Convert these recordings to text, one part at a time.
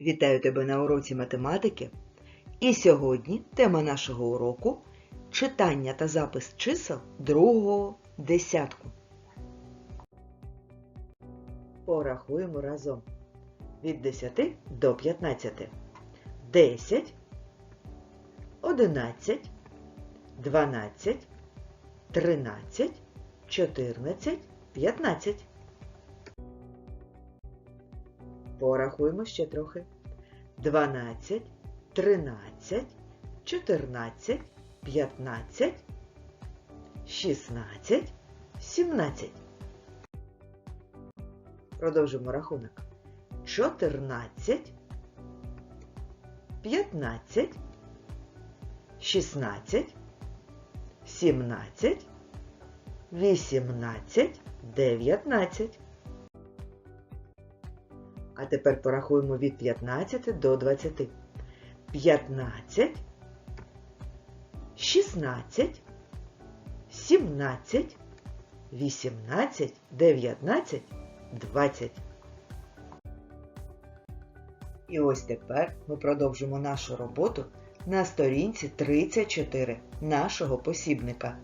Вітаю тебе на уроці математики. І сьогодні тема нашого уроку читання та запис чисел другого десятку. Порахуємо разом від 10 до 15. 10, 11, 12, 13, 14, 15. Порахуємо ще трохи. 12, 13, 14, 15, 16, 17. Продовжимо рахунок. 14, 15, 16, 17, 18, 19. А тепер порахуємо від 15 до 20. 15, 16, 17, 18, 19, 20. І ось тепер ми продовжимо нашу роботу на сторінці 34 нашого посібника.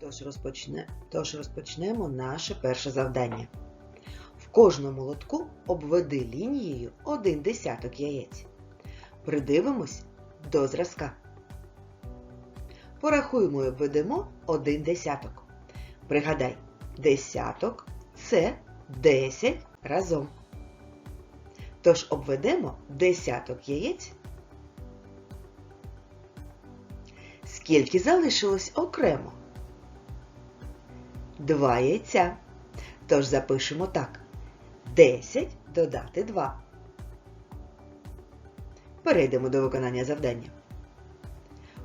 Тож, розпочне... Тож розпочнемо наше перше завдання. Кожному лотку обведи лінією один десяток яєць. Придивимось до зразка. Порахуємо і обведемо один десяток. Пригадай, десяток це 10 разом. Тож обведемо десяток яєць. Скільки залишилось окремо? Два яйця. Тож запишемо так. 10 додати 2. Перейдемо до виконання завдання.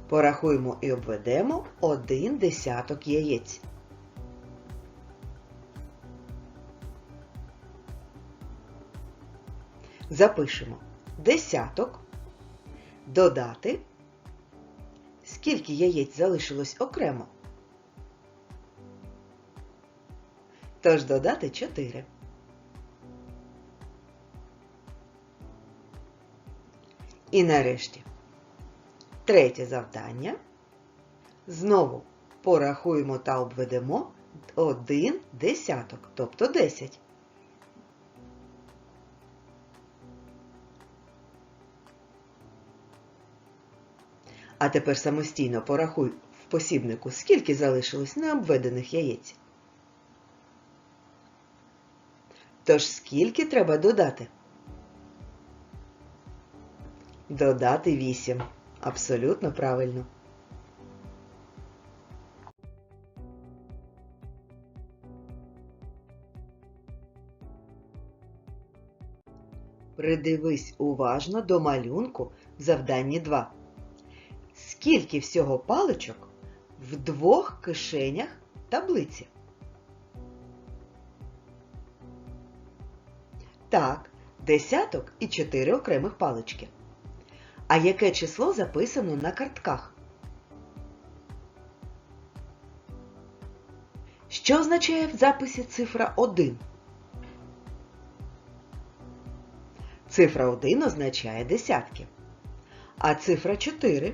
Порахуємо і обведемо один десяток яєць. Запишемо десяток, додати. Скільки яєць залишилось окремо? Тож додати 4. І нарешті третє завдання. Знову порахуємо та обведемо один десяток, тобто 10. А тепер самостійно порахуй в посібнику, скільки залишилось необведених яєць. Тож скільки треба додати? Додати 8. Абсолютно правильно. Придивись уважно до малюнку в завданні 2. Скільки всього паличок в двох кишенях таблиці? Так, десяток і чотири окремих палички. А яке число записано на картках? Що означає в записі цифра 1? Цифра 1 означає десятки. А цифра 4?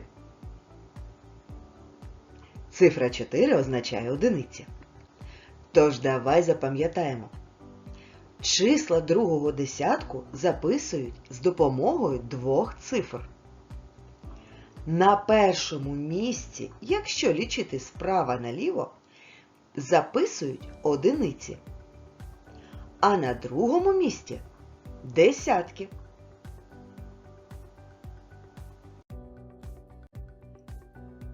Цифра 4 означає одиниці. Тож давай запам'ятаємо. Числа другого десятку записують з допомогою двох цифр. На першому місці, якщо лічити справа наліво, записують одиниці. А на другому місці десятки.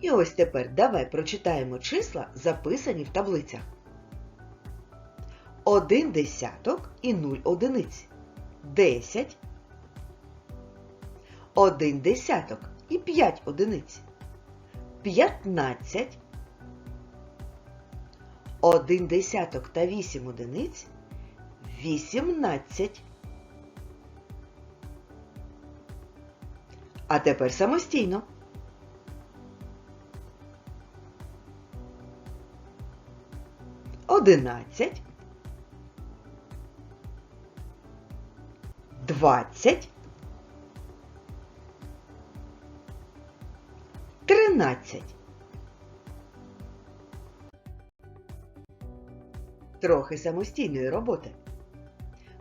І ось тепер давай прочитаємо числа, записані в таблицях. Один десяток і нуль одиниць. Десять. Один десяток і п'ять одиниць. П'ятнадцять. Один десяток та вісім одиниць. Вісімнадцять. А тепер самостійно. Одинадцять. двадцять, тринадцять. Трохи самостійної роботи.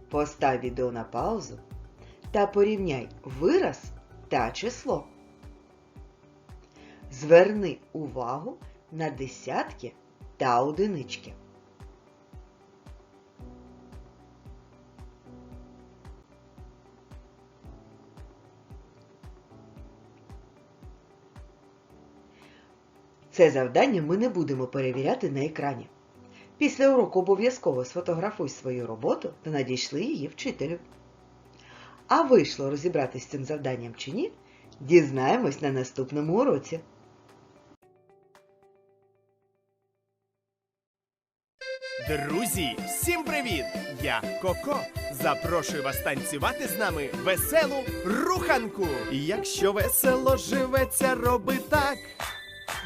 Постав відео на паузу та порівняй вираз та число. Зверни увагу на десятки та одинички. Це завдання ми не будемо перевіряти на екрані. Після уроку обов'язково сфотографуй свою роботу та надійшли її вчителю. А вийшло розібратися з цим завданням чи ні, дізнаємось на наступному уроці. Друзі, всім привіт! Я Коко. Запрошую вас танцювати з нами веселу руханку. Якщо весело живеться, роби так.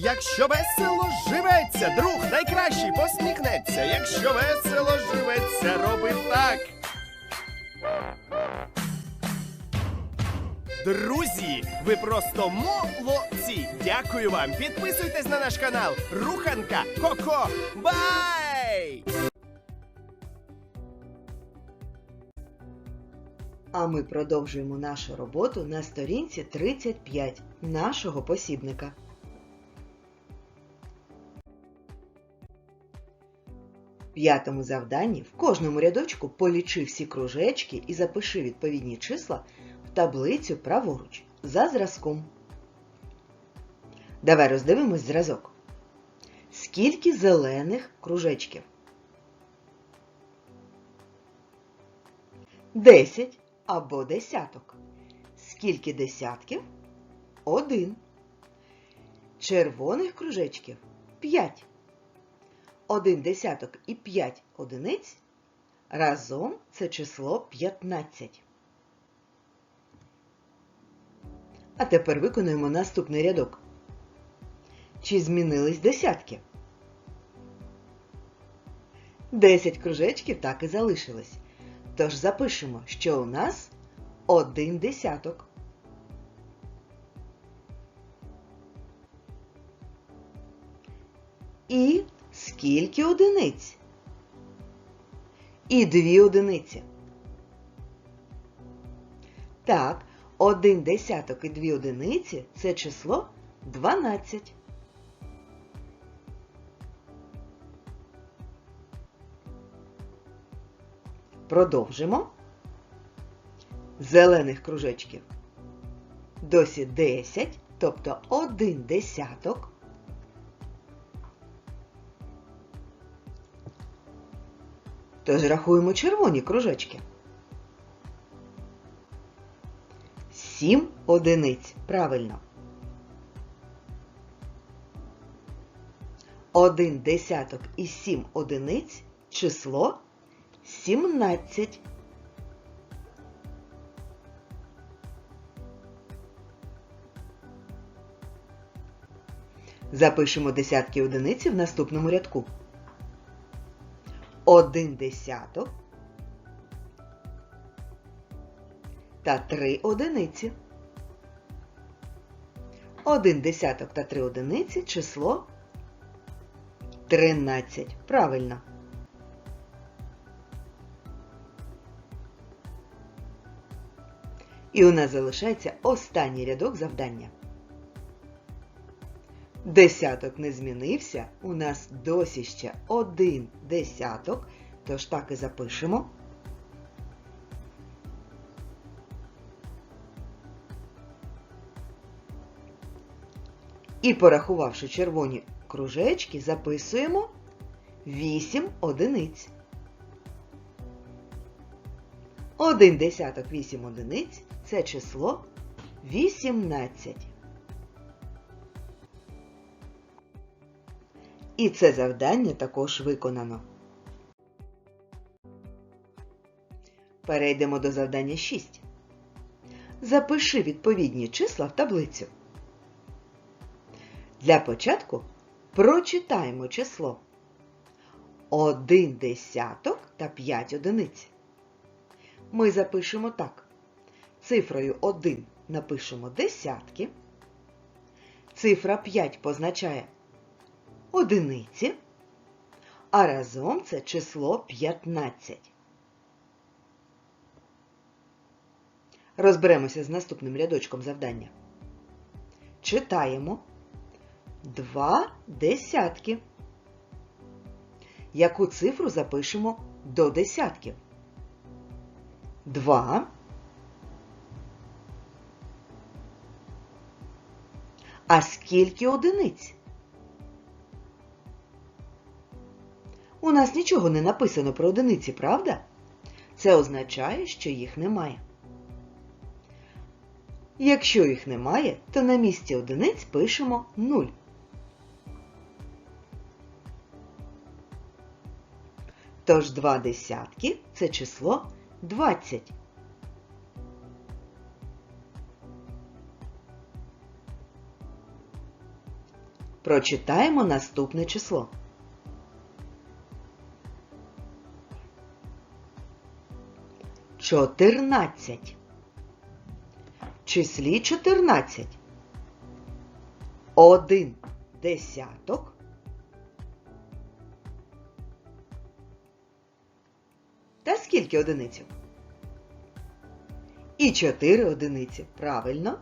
Якщо весело живеться, друг найкращий посміхнеться. Якщо весело живеться, роби так. Друзі, ви просто молодці! Дякую вам! Підписуйтесь на наш канал Руханка Коко. Бай! А ми продовжуємо нашу роботу на сторінці 35 нашого посібника. П'ятому завданні в кожному рядочку полічи всі кружечки і запиши відповідні числа в таблицю праворуч за зразком. Давай роздивимось зразок. Скільки зелених кружечків? 10 або десяток. Скільки десятків? Один. Червоних кружечків 5. Один десяток і 5 одиниць разом це число 15. А тепер виконуємо наступний рядок. Чи змінились десятки? 10 кружечків так і залишилось. Тож запишемо, що у нас один десяток. І скільки одиниць? І дві одиниці. Так, один десяток і дві одиниці це число 12. Продовжимо. Зелених кружечків. Досі 10, тобто один десяток. Тож рахуємо червоні кружечки. сім одиниць. Правильно. Один десяток і сім одиниць число сімнадцять. Запишемо десятки одиниці в наступному рядку. Один десяток та три одиниці. Один десяток та три одиниці число 13. Правильно. І у нас залишається останній рядок завдання. Десяток не змінився, у нас досі ще один десяток, тож так і запишемо. І порахувавши червоні кружечки, записуємо 8 одиниць. Один десяток 8 одиниць це число 18. І це завдання також виконано. Перейдемо до завдання 6. Запиши відповідні числа в таблицю. Для початку прочитаємо число 1 десяток та 5 одиниць. Ми запишемо так. Цифрою 1 напишемо десятки. Цифра 5 позначає одиниці, а разом це число 15. Розберемося з наступним рядочком завдання. Читаємо два десятки. Яку цифру запишемо до десятків? Два. А скільки одиниць? У нас нічого не написано про одиниці, правда? Це означає, що їх немає. Якщо їх немає, то на місці одиниць пишемо 0. Тож два десятки це число 20. Прочитаємо наступне число. Чотирнадцять. Числі 14. Один десяток. Та скільки одиниць? І 4 одиниці. Правильно.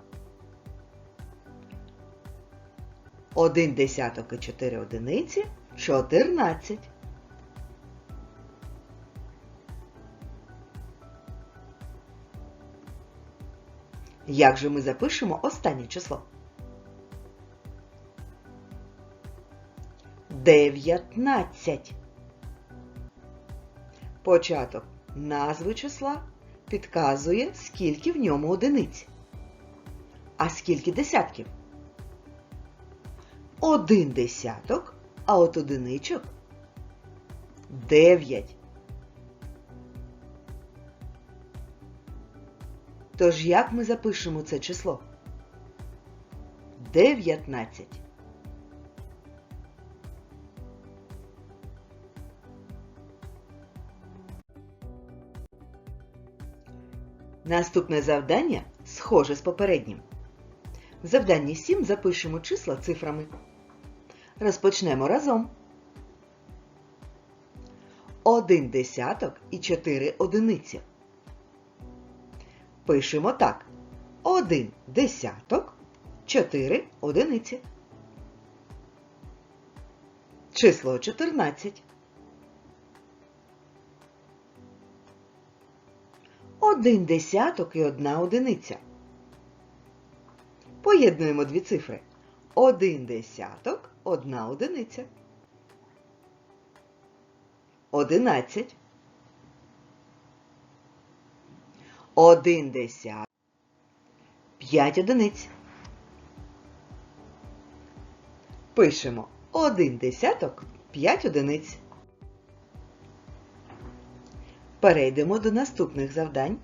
Один десяток і 4 одиниці 14. Як же ми запишемо останнє число? 19. Початок назви числа підказує, скільки в ньому одиниць. А скільки десятків? Один десяток, а от одиничок 9. Тож як ми запишемо це число? 19. Наступне завдання схоже з попереднім. В завданні 7 запишемо числа цифрами. Розпочнемо разом. Один десяток і 4 одиниці. Пишемо так. Один десяток, 4 одиниці. Число 14. Один десяток і одна одиниця. Поєднуємо дві цифри. Один десяток, одна одиниця. Одинадцять. Один десяток. 5 одиниць. Пишемо 1 десяток 5 одиниць. Перейдемо до наступних завдань.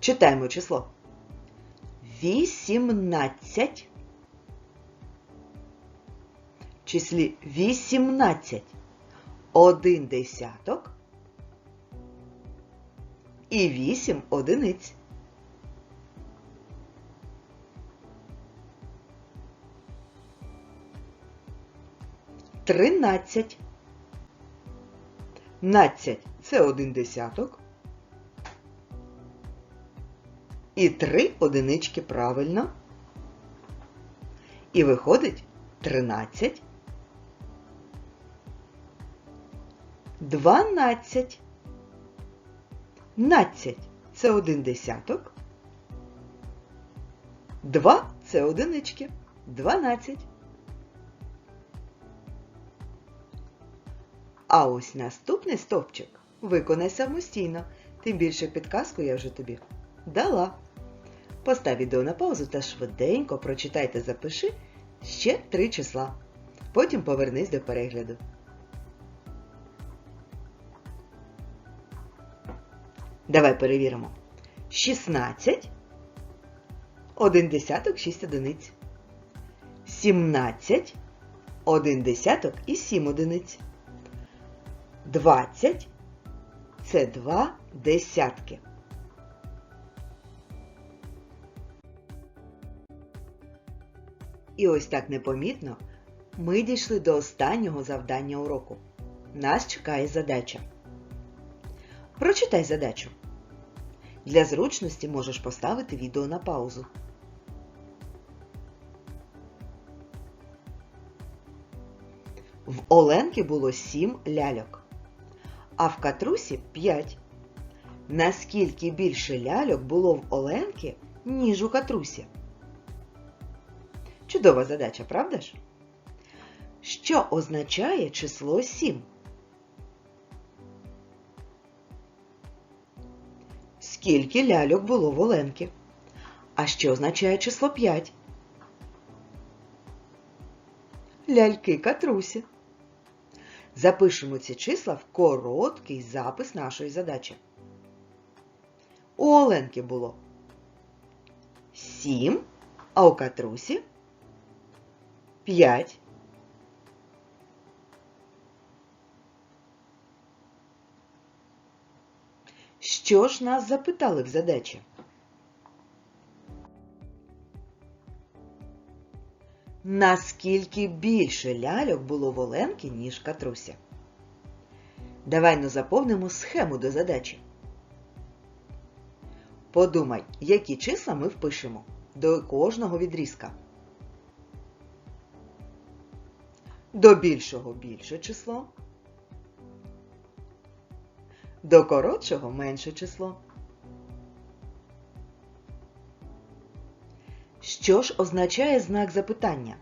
Читаємо число. 18. В числі 18. Один десяток і 8 одиниць. Тринадцять. Надцять це один десяток. І три одинички правильно. І виходить 13. 12. Надцять це один десяток. Два це одинички. 12. А ось наступний стовпчик виконай самостійно. Тим більше підказку я вже тобі дала. Постав відео на паузу та швиденько прочитай та запиши ще три числа. Потім повернись до перегляду. Давай перевіримо. 16. Один десяток 6 одиниць. 17. Один десяток і 7 одиниць. 20. Це 2 десятки. І ось так непомітно ми дійшли до останнього завдання уроку. Нас чекає задача. Прочитай задачу. Для зручності можеш поставити відео на паузу. В Оленки було 7 ляльок, а в Катрусі 5. Наскільки більше ляльок було в Оленки, ніж у Катрусі? Чудова задача, правда ж? Що означає число 7? Скільки ляльок було в Оленки? А що означає число 5? Ляльки Катрусі. Запишемо ці числа в короткий запис нашої задачі. У Оленки було 7, а у Катрусі 5. Що ж нас запитали в задачі? Наскільки більше ляльок було в Оленки, ніж Катрусі? Давай ну заповнимо схему до задачі. Подумай, які числа ми впишемо до кожного відрізка. До більшого більше число. До коротшого менше число. Що ж означає знак запитання?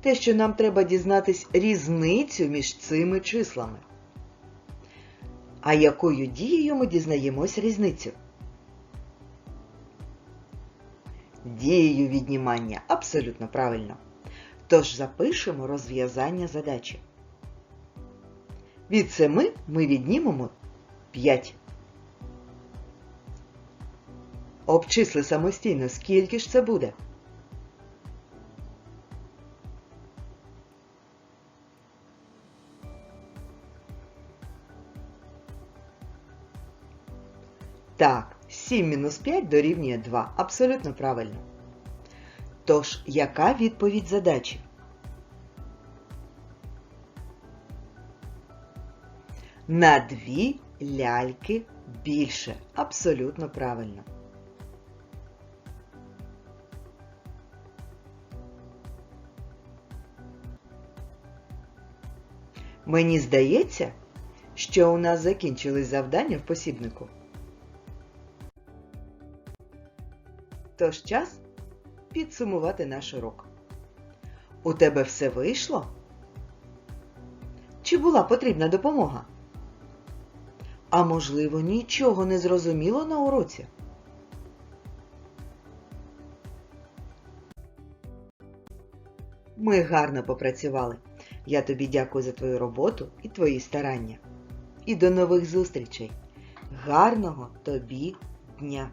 Те, що нам треба дізнатись різницю між цими числами. А якою дією ми дізнаємось різницю? Дією віднімання абсолютно правильно. Тож запишемо розв'язання задачі. Від 7 ми віднімемо 5. Обчисли самостійно, скільки ж це буде? Так, 7 мінус 5 дорівнює 2. Абсолютно правильно. Тож, яка відповідь задачі? На дві ляльки більше. Абсолютно правильно. Мені здається, що у нас закінчились завдання в посібнику. Тож час підсумувати наш урок. У тебе все вийшло? Чи була потрібна допомога? А можливо, нічого не зрозуміло на уроці? Ми гарно попрацювали. Я тобі дякую за твою роботу і твої старання. І до нових зустрічей. Гарного тобі дня!